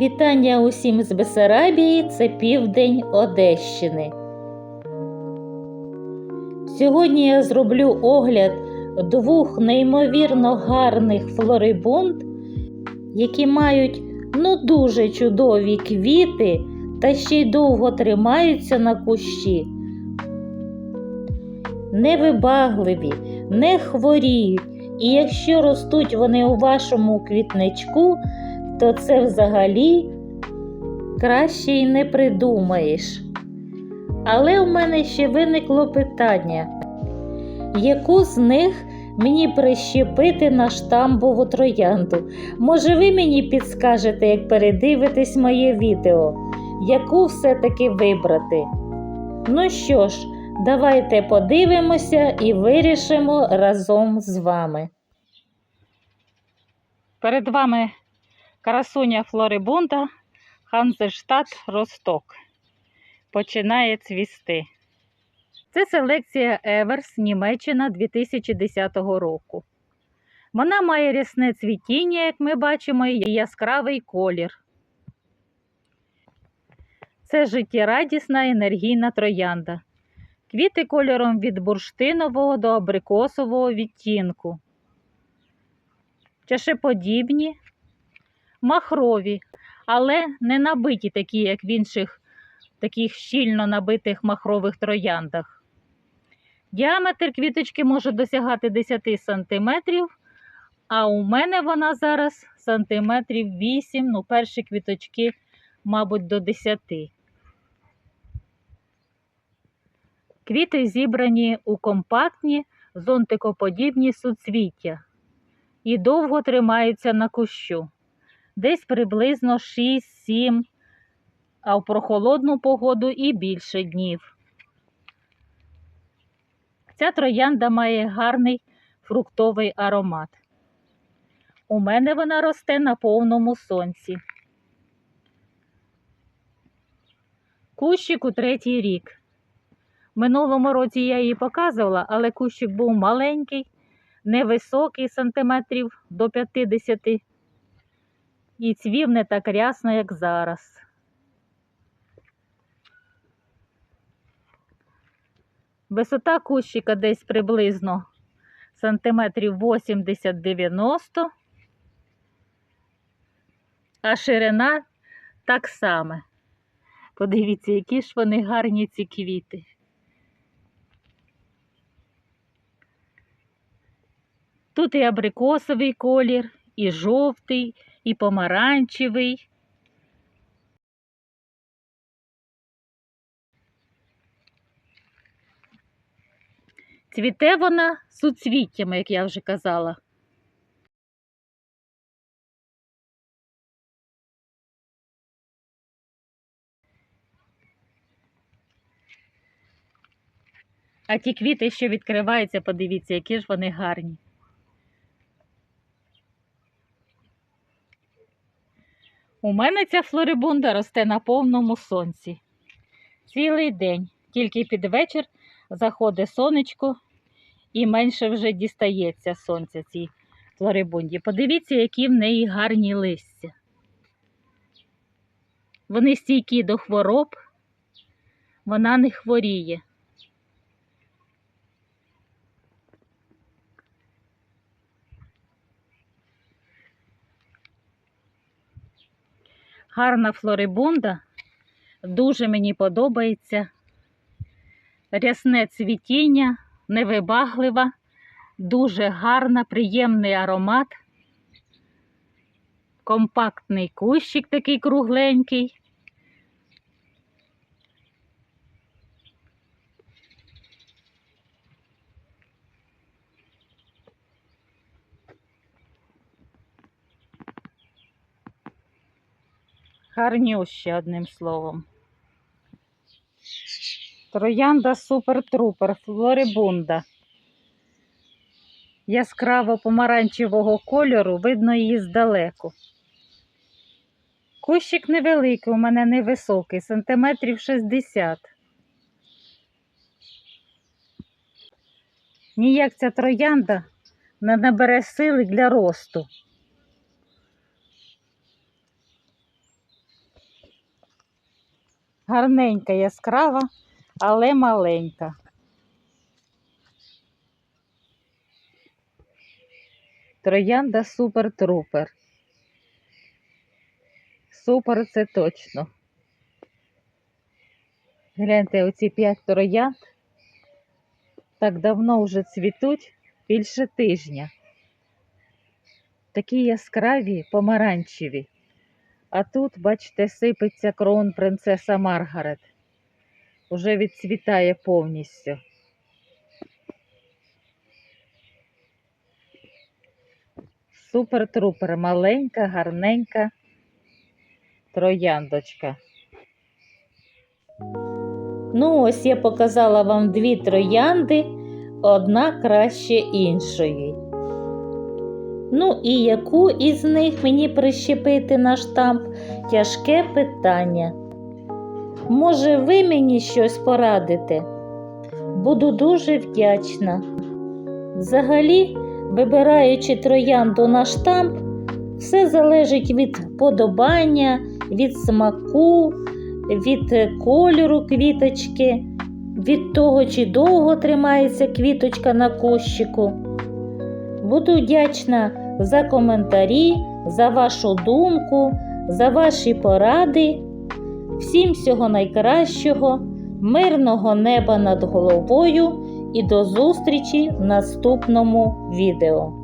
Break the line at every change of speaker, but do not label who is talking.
Вітання усім з Бесарабії, це південь Одещини. Сьогодні я зроблю огляд двох неймовірно гарних флорибунд, які мають ну дуже чудові квіти та ще й довго тримаються на кущі. Невибагливі, не хворіють, і якщо ростуть вони у вашому квітничку, то це взагалі краще й не придумаєш. Але у мене ще виникло питання, яку з них мені прищепити на штамбову троянду? Може, ви мені підскажете, як передивитесь моє відео, яку все-таки вибрати? Ну що ж, давайте подивимося і вирішимо разом з вами. Перед вами красуня Флорибунда Ханзельштадт Росток. Починає цвісти. Це селекція Еверс Німеччина 2010 року. Вона має рясне цвітіння, як ми бачимо, і яскравий колір. Це життєрадісна енергійна троянда. Квіти кольором від бурштинового до абрикосового відтінку. Чашеподібні, махрові, але не набиті такі, як в інших таких щільно набитих махрових трояндах. Діаметр квіточки може досягати 10 см, а у мене вона зараз сантиметрів 8, ну, перші квіточки, мабуть, до 10. Квіти зібрані у компактні зонтикоподібні суцвіття і довго тримаються на кущу. Десь приблизно 6-7, а в прохолодну погоду і більше днів. Ця троянда має гарний фруктовий аромат. У мене вона росте на повному сонці. Кущик у третій рік. Минулому році я її показувала, але кущик був маленький, невисокий, сантиметрів до 50 і цвів не так рясно, як зараз. Висота кущика десь приблизно сантиметрів 80-90, а ширина так само. Подивіться, які ж вони гарні ці квіти. Тут і абрикосовий колір, і жовтий, і помаранчевий. Цвіте вона суцвіттями, як я вже казала. А ті квіти, що відкриваються, подивіться, які ж вони гарні. У мене ця флорибунда росте на повному сонці. Цілий день, тільки під вечір заходить сонечко і менше вже дістається сонця цій флорибунді. Подивіться, які в неї гарні листя. Вони стійкі до хвороб, вона не хворіє. Гарна флорибунда, дуже мені подобається. Рясне цвітіння, невибаглива, дуже гарна, приємний аромат. Компактний кущик такий кругленький. Гарнюще, одним словом. Троянда супер-трупер, флорибунда. Яскраво помаранчевого кольору, видно її здалеку. Кущик невеликий, у мене невисокий, сантиметрів 60. Ніяк ця троянда не набере сили для росту. Гарненька, яскрава, але маленька. Троянда супер трупер. Супер це точно. Гляньте, оці п'ять троянд так давно вже цвітуть більше тижня. Такі яскраві, помаранчеві. А тут, бачите, сипеться крон принцеса Маргарет. Уже відцвітає повністю. Супер-трупер, маленька, гарненька трояндочка. Ну, ось я показала вам дві троянди, одна краще іншої. Ну і яку із них мені прищепити на штамп? Тяжке питання. Може, ви мені щось порадите? Буду дуже вдячна. Взагалі, вибираючи троянду на штамп, все залежить від вподобання, від смаку, від кольору квіточки, від того, чи довго тримається квіточка на кущику. Буду вдячна за коментарі, за вашу думку, за ваші поради. Всім всього найкращого, мирного неба над головою і до зустрічі в наступному відео.